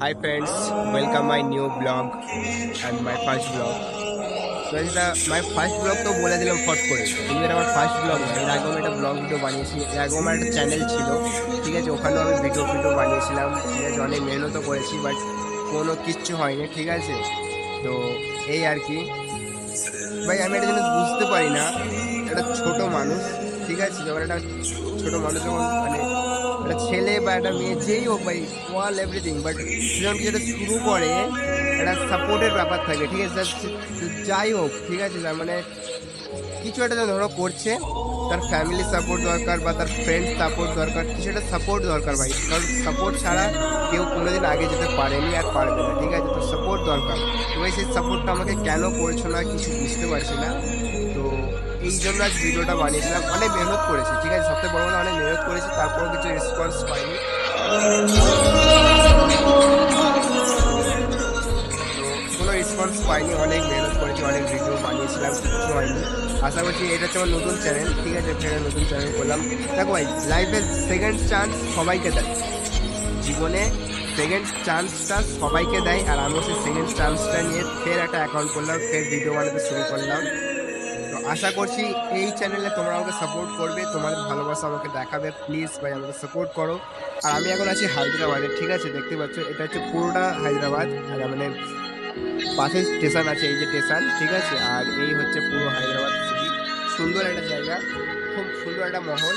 Hi friends, welcome my new blog and my first blog. তো এটা my first blog তো বলে দিলাম ফট করে। কিন্তু এটা আমার ফার্স্ট ব্লগ না এর আগেও একটা ব্লগ ভিডিও বানিয়েছি। এর আগেও আমার একটা চ্যানেল ছিল। ঠিক আছে ওখানেও আমি ভিডিও ভিডিও বানিয়েছিলাম। ঠিক আছে অনেক মেহনতও করেছি বাট কোনো কিচ্ছু হয়নি ঠিক আছে? তো এই আর কি। ভাই আমি একটা জিনিস বুঝতে পারি না একটা ছোট মানুষ ঠিক আছে? যখন একটা ছোট মানুষ যখন মানে একটা ছেলে বা একটা মেয়ে, যেই হোক ভাই ওয়াল এভরিথিং বাট যখন একটা শুরু করে, একটা সাপোর্টের ব্যাপার থাকে, ঠিক আছে? যা- যাই হোক, ঠিক আছে, তার মানে কিছু একটা ধরো করছে, তার ফ্যামিলি সাপোর্ট দরকার বা তার ফ্রেন্ড সাপোর্ট দরকার, কিছু একটা সাপোর্ট দরকার ভাই। কারণ সাপোর্ট ছাড়া কেউ কোনোদিন আগে যেতে পারেনি আর পারবে না, ঠিক আছে? তো সাপোর্ট দরকার। তো ভাই, সেই সাপোর্টটা আমাকে কেন করছ না কিছু বুঝতে পারছি না। তো এই জন্য আজ ভিডিওটা বানিয়েছিলাম। অনেক মেহনত করেছি, ঠিক আছে? সবথেকে বড় কথা, অনেক মেহনত করেছি তারপরেও কিছু রেসপন্স পাইনি। কোনো রেসপন্স পাইনি, অনেক মেহনত করেছি, অনেক ভিডিও বানিয়েছিলাম, কিছু হয়নি। আশা করছি এটা হচ্ছে আমার নতুন চ্যানেল ঠিক আছে? ফের নতুন চ্যানেল করলাম। দেখো ভাই লাইফে সেকেন্ড চান্স সবাইকে দেয়। জীবনে সেকেন্ড চান্সটা সবাইকে দেয়, আর আমিও সেই সেকেন্ড চান্সটা নিয়ে ফের একটা অ্যাকাউন্ট করলাম, ফের ভিডিও বানাতে শুরু করলাম। আশা করছি এই চ্যানেলে তোমরা আমাকে সাপোর্ট করবে, তোমাদের ভালোবাসা আমাকে দেখাবে প্লিজ ভাই আমাকে সাপোর্ট করো। আর আমি এখন আছি হায়দ্রাবাদে, ঠিক আছে? দেখতে পাচ্ছ, এটা হচ্ছে পুরোটা হায়দ্রাবাদ, আর মানে পাশে স্টেশন আছে, এই যে স্টেশন ঠিক আছে? আর এই হচ্ছে পুরো হায়দ্রাবাদ সুন্দর একটা জায়গা, খুব সুন্দর একটা মহল,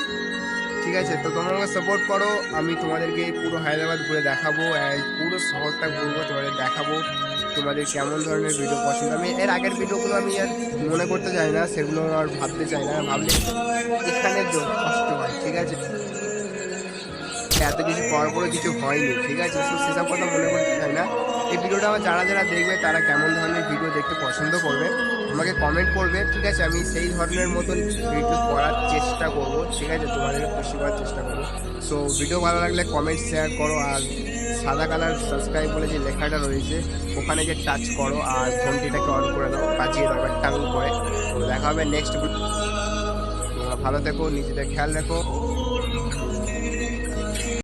ঠিক আছে? তো তোমরা আমাকে সাপোর্ট করো, আমি তোমাদেরকে পুরো হায়দ্রাবাদ ঘুরে দেখাবো অ্যান্ড পুরো শহরটা ঘুরবো, তোমাদের দেখাবো। তোমাদের কেমন ধরনের ভিডিও পছন্দ? আমি এর আগের ভিডিওগুলো আমি আর মনে করতে চাই না, সেগুলো আর ভাবতে চাই না। ভাবলে এখানে কষ্ট হয়, ঠিক আছে? এত কিছু করার পরে কিছু হয়নি, ঠিক আছে? সেসব কথা মনে করতে এই ভিডিওটা আমার যারা যারা দেখবে তারা কেমন ধরনের ভিডিও দেখতে পছন্দ করবে, আমাকে কমেন্ট করবে, ঠিক আছে? আমি সেই ধরনের মতন ভিডিও করার চেষ্টা করব, ঠিক আছে? তোমাদের খুশি করার চেষ্টা করব। সো ভিডিও ভালো লাগলে কমেন্ট শেয়ার করো, আর সাদা কালার সাবস্ক্রাইব বলে যে লেখাটা রয়েছে, ওখানে যে টাচ করো, আর ঘন্টিটাকে অন করে দাও, বাজিয়ে দাও টাং করে। তো দেখা হবে নেক্সট ভালো থেকো, নিজেদের খেয়াল রাখো।